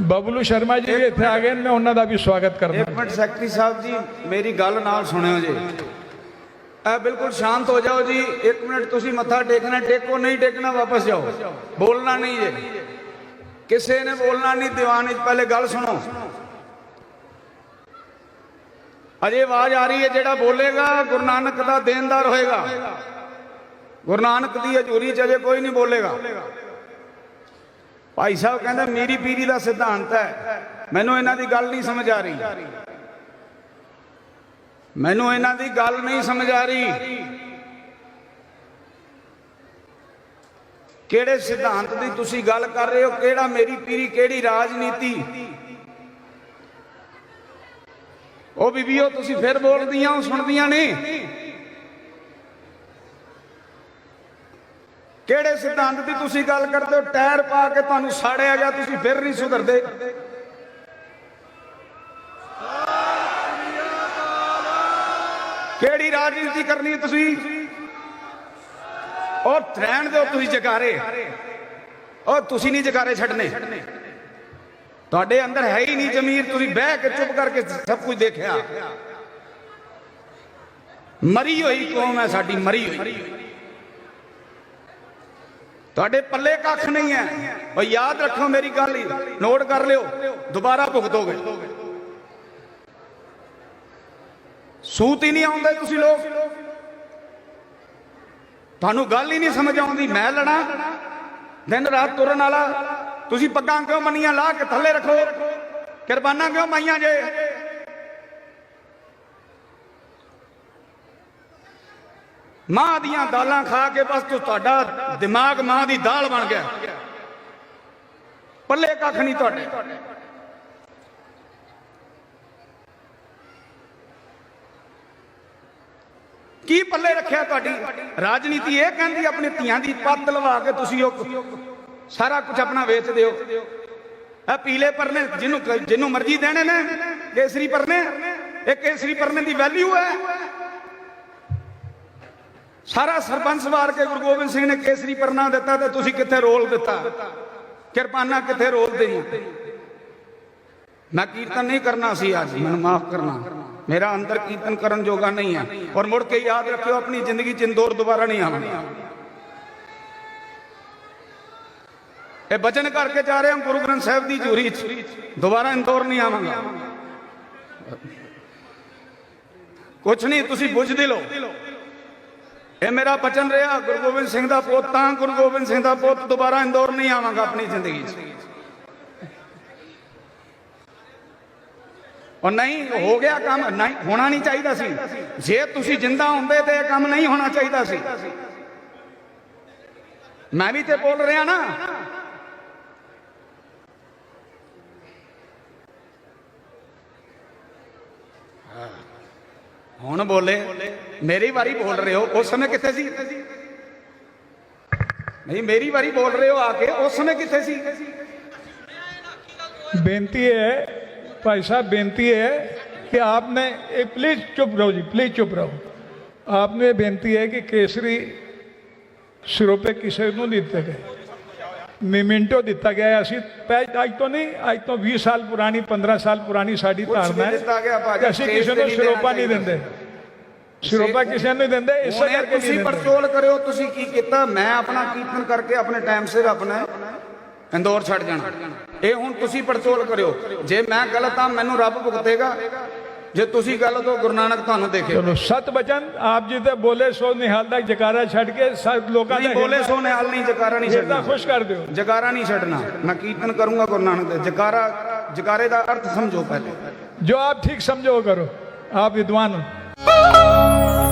ਬਬਲੂ ਸ਼ਰਮਾ ਜੀ ਇੱਥੇ ਆ ਗਏ, ਮੈਂ ਉਹਨਾਂ ਦਾ ਵੀ ਸਵਾਗਤ ਕਰਦਾ ਇੱਕ ਮਿੰਟ, ਸੈਕਟਰੀ ਸਾਹਿਬ ਜੀ, ਮੇਰੀ ਗੱਲ ਨਾਲ ਸੁਣਿਓ ਜੀ। ਇਹ ਬਿਲਕੁਲ ਸ਼ਾਂਤ ਹੋ ਜਾਓ ਜੀ, ਇੱਕ ਮਿੰਟ ਤੁਸੀਂ ਮੱਥਾ ਟੇਕਣਾ, ਟੇਕੋ, ਨਹੀਂ ਟੇਕਣਾ, ਵਾਪਸ ਜਾਓ। ਬੋਲਣਾ ਨਹੀਂ ਜੀ। ਕਿਸੇ ਨੇ ਬੋਲਣਾ ਨਹੀਂ, ਦੀਵਾਨ ਵਿੱਚ ਪਹਿਲੇ ਗੱਲ ਸੁਣੋ। ਅਜੇ ਆਵਾਜ਼ ਆ ਰਹੀ ਹੈ, ਜਿਹੜਾ ਬੋਲੇਗਾ, ਗੁਰੂ ਨਾਨਕ ਦਾ ਦੇਣਦਾਰ ਹੋਏਗਾ। ਗੁਰੂ ਨਾਨਕ ਦੀ ਹਜ਼ੂਰੀ ਚ ਅਜੇ ਕੋਈ ਨਹੀਂ ਬੋਲੇਗਾ। ਭਾਈ ਸਾਹਿਬ ਕਹਿੰਦਾ ਮੇਰੀ ਪੀਰੀ ਦਾ ਸਿਧਾਂਤ ਹੈ। ਮੈਨੂੰ ਇਹਨਾਂ ਦੀ ਗੱਲ ਨਹੀਂ ਸਮਝ ਆ ਰਹੀ। ਮੈਨੂੰ ਇਹਨਾਂ ਦੀ ਗੱਲ ਨਹੀਂ ਸਮਝ ਆ ਰਹੀ। ਕਿਹੜੇ ਸਿਧਾਂਤ ਦੀ ਤੁਸੀਂ ਗੱਲ ਕਰ ਰਹੇ ਹੋ? ਕਿਹੜਾ ਮੇਰੀ ਪੀਰੀ, ਕਿਹੜੀ ਰਾਜਨੀਤੀ? ਉਹ ਬੀਬੀਓ, ਤੁਸੀਂ ਫਿਰ ਬੋਲਦੀਆਂ, ਉਹ ਸੁਣਦੀਆਂ ਨਹੀਂ। ਕਿਹੜੇ ਸਿਧਾਂਤ ਦੀ ਤੁਸੀਂ ਗੱਲ ਕਰਦੇ ਹੋ? ਟਾਇਰ ਪਾ ਕੇ ਤੁਹਾਨੂੰ ਸਾੜਿਆ ਗਿਆ, ਤੁਸੀਂ ਫਿਰ ਨਹੀਂ ਸੁਧਰਦੇ। ਕਿਹੜੀ ਰਾਜਨੀਤੀ ਕਰਨੀ ਤੁਸੀਂ? ਉਹ ਰਹਿਣ ਦਿਓ, ਤੁਸੀਂ ਜਗਾਰੇ। ਉਹ ਤੁਸੀਂ ਨਹੀਂ ਜਗਾਰੇ ਛੱਡਨੇ। ਤੁਹਾਡੇ ਅੰਦਰ ਹੈ ਹੀ ਨਹੀਂ ਜ਼ਮੀਰ, ਤੁਸੀਂ ਬਹਿ ਕੇ ਚੁੱਪ ਕਰਕੇ ਸਭ ਕੁਝ ਦੇਖਿਆ। ਮਰੀ ਹੋਈ ਕੌਮ ਹੈ ਸਾਡੀ, ਮਰੀ ਹੋਈ। ਤੁਹਾਡੇ ਪੱਲੇ ਕੱਖ ਨਹੀਂ ਹੈ। ਉਹ ਯਾਦ ਰੱਖੋ ਮੇਰੀ ਗੱਲ ਹੀ। ਨੋਟ ਕਰ ਲਿਓ। ਦੁਬਾਰਾ ਭੁਗਤੋਗੇ। ਸੂਤ ਹੀ ਨਹੀਂ ਆਉਂਦਾ ਤੁਸੀਂ ਲੋਕ। ਤੁਹਾਨੂੰ ਗੱਲ ਹੀ ਨਹੀਂ ਸਮਝ ਆਉਂਦੀ। ਮੈਂ ਲੜਾਂ। ਦਿਨ ਰਾਤ ਤੁਰਨ ਵਾਲਾ। ਤੁਸੀਂ ਪੱਗਾਂ ਕਿਉਂ ਮੰਨੀਆਂ ਲਾ ਕੇ ਥੱਲੇ ਰੱਖੋ। ਕਿਰਬਾਨਾਂ ਕਿਉਂ ਮਾਈਆਂ ਜੇ? ਮਾਂ ਦੀਆਂ ਦਾਲਾਂ ਖਾ ਕੇ ਬਸ ਤੂੰ ਤੁਹਾਡਾ ਦਿਮਾਗ ਮਾਂ ਦੀ ਦਾਲ ਬਣ ਗਿਆ। ਪੱਲੇ ਕੱਖ ਨਹੀਂ ਤੁਹਾਡੇ। ਕੀ ਪੱਲੇ ਰੱਖਿਆ ਤੁਹਾਡੀ? ਰਾਜਨੀਤੀ ਇਹ ਕਹਿੰਦੀ ਆਪਣੇ ਧੀਆਂ ਦੀ ਪੱਤ ਲਵਾ ਕੇ ਤੁਸੀਂ ਉਹ ਸਾਰਾ ਕੁਝ ਆਪਣਾ ਵੇਚ ਦਿਓ। ਆ ਪੀਲੇ ਪਰਨੇ ਜਿਹਨੂੰ ਜਿਹਨੂੰ ਮਰਜ਼ੀ ਦੇਣੇ ਨੇ। ਕੇਸਰੀ ਪਰਨੇ। ਇਹ ਕੇਸਰੀ ਪਰਨੇ ਦੀ ਵੈਲਿਊ ਹੈ। ਸਾਰਾ ਸਰਪੰਚ ਵਾਰ ਕੇ ਗੁਰੂ ਗੋਬਿੰਦ ਸਿੰਘ ਨੇ ਕੇਸਰੀ ਪਰਨਾ ਦਿੱਤਾ ਤੇ ਤੁਸੀਂ ਕਿੱਥੇ ਰੋਲ ਦਿੱਤਾ? ਕਿਰਪਾਨਾ ਕਿੱਥੇ ਰੋਲ ਦੇਈ ਮੈਂ ਕੀਰਤਨ ਨਹੀਂ ਕਰਨਾ ਸੀ ਅੱਜ, ਮੈਨੂੰ ਮਾਫ ਕਰਨਾ। ਮੇਰਾ ਅੰਦਰ ਕੀਰਤਨ ਕਰਨ ਜੋਗਾ ਨਹੀਂ ਹੈ ਔਰ ਮੁੜ ਕੇ ਯਾਦ ਰੱਖਿਓ, ਆਪਣੀ ਜ਼ਿੰਦਗੀ ਚ ਇੰਦੌਰ ਦੁਬਾਰਾ ਨਹੀਂ ਆਉਣਾ ਇਹ ਬਚਨ ਕਰਕੇ ਜਾ ਰਹੇ ਹਾਂ ਗੁਰੂ ਗ੍ਰੰਥ ਸਾਹਿਬ ਦੀ ਝੂਰੀ ਚ। ਦੁਬਾਰਾ ਇੰਦੌਰ ਨਹੀਂ ਆਵਾਂਗਾ। ਕੁਛ ਨਹੀਂ, ਤੁਸੀਂ ਬੁੱਝਦੇ ਲੋ ਇਹ ਮੇਰਾ ਬਚਨ ਰਿਹਾ, ਗੁਰੂ ਗੋਬਿੰਦ ਸਿੰਘ ਦਾ ਪੁੱਤ, ਤਾਂ ਗੁਰੂ ਗੋਬਿੰਦ ਸਿੰਘ ਦਾ ਪੁੱਤ ਦੁਬਾਰਾ ਇੰਦੌਰ ਨਹੀਂ ਆਵਾਂਗਾ ਆਪਣੀ ਜ਼ਿੰਦਗੀ 'ਚ। ਔਰ ਨਹੀਂ, ਹੋ ਗਿਆ ਕੰਮ, ਨਹੀਂ, ਹੋਣਾ ਨਹੀਂ ਚਾਹੀਦਾ ਸੀ। ਜੇ ਤੁਸੀਂ ਜਿੰਦਾ ਹੁੰਦੇ ਤੇ ਇਹ ਕੰਮ ਨਹੀਂ ਹੋਣਾ ਚਾਹੀਦਾ ਸੀ। ਮੈਂ ਵੀ ਤੇ ਬੋਲ ਰਿਹਾ ਨਾ। ਹੁਣ ਬੋਲੇ। ਮੇਰੀ ਵਾਰੀ ਬੋਲ ਰਹੇ ਹੋ ਉਸ ਸਮੇਂ ਕਿੱਥੇ ਸੀ? ਨਹੀਂ ਮੇਰੀ ਵਾਰੀ ਬੋਲ ਰਹੇ ਹੋ ਆ ਕੇ ਉਸ ਸਮੇਂ ਕਿੱਥੇ ਸੀ? ਬੇਨਤੀ ਹੈ ਭਾਈ ਸਾਹਿਬ ਬੇਨਤੀ ਹੈ ਕਿ ਆਪਨੇ ਇਹ ਪਲੀਜ਼ ਚੁੱਪ ਰਹੋ ਜੀ ਪਲੀਜ਼ ਚੁੱਪ ਰਹੋ। ਆਪਨੇ ਬੇਨਤੀ ਹੈ ਕਿ ਕੇਸਰੀ ਸਿਰੋਪੇ ਕਿਸੇ ਨੂੰ ਦਿੱਤੇ ਗਏ। ਮੀਮੈਂਟੋ ਦਿੱਤਾ ਗਿਆ। ਅਸੀਂ ਅੱਜ ਤੋਂ ਨਹੀਂ ਅੱਜ ਤੋਂ 20 ਸਾਲ ਪੁਰਾਣੀ 15 ਸਾਲ ਪੁਰਾਣੀ ਸਾਡੀ ਧਾਰਨਾ ਹੈ ਅਸੀਂ ਕੇਸ ਤੇ ਨੂੰ ਸਿਰੋਪਾ ਨਹੀਂ ਦਿੰਦੇ। ਸ਼ਿਰੋਪਾ ਕਿਸੇ ਨੂੰ ਦਿੰਦੇ ਇਸੇ ਕਰਕੇ ਤੁਸੀਂ ਪਰਚੋਲ ਕਰਿਓ ਤੁਸੀਂ ਕੀ ਕੀਤਾ? ਮੈਂ ਆਪਣਾ ਕੀਰਤਨ ਕਰਕੇ ਆਪਣੇ ਟਾਈਮ ਸਿਰ ਆਪਣਾ ਇੰਦੌਰ ਛੱਡ ਜਾਣਾ। ਇਹ ਹੁਣ ਤੁਸੀਂ ਪਰਚੋਲ ਕਰਿਓ। ਜੇ ਮੈਂ ਗਲਤ ਆ ਮੈਨੂੰ ਰੱਬ ਭੁਗਤੇਗਾ। ਜੇ ਤੁਸੀਂ ਗਲਤ ਹੋ ਗੁਰੂ ਨਾਨਕ ਤੁਹਾਨੂੰ ਦੇਖੇ ਚਲੋ ਸਤ ਬਚਨ ਆਪ ਜੀ ਤੇ ਬੋਲੇ ਸੋ ਨਿਹਾਲ ਦਾ ਜਕਾਰਾ ਛੱਡ ਕੇ ਸਭ ਲੋਕਾਂ ਦਾ ਬੋਲੇ ਸੋ ਨਿਹਾਲ ਨਹੀਂ ਜਕਾਰਾ ਨਹੀਂ ਛੱਡਦਾ ਖੁਸ਼ ਕਰ ਦਿਓ। ਜਕਾਰਾ ਨਹੀਂ ਛੱਡਣਾ। ਮੈਂ ਕੀਰਤਨ ਕਰੂੰਗਾ ਗੁਰੂ ਨਾਨਕ ਦੇ। ਜਕਾਰਾ ਜਕਾਰੇ ਦਾ ਅਰਥ ਸਮਝੋ ਪਹਿਲੇ। ਜੋ ਆਪ ਠੀਕ ਸਮਝੋ ਕਰੋ। ਆਪ ਵਿਦਵਾਨ ਹੋ। 啊。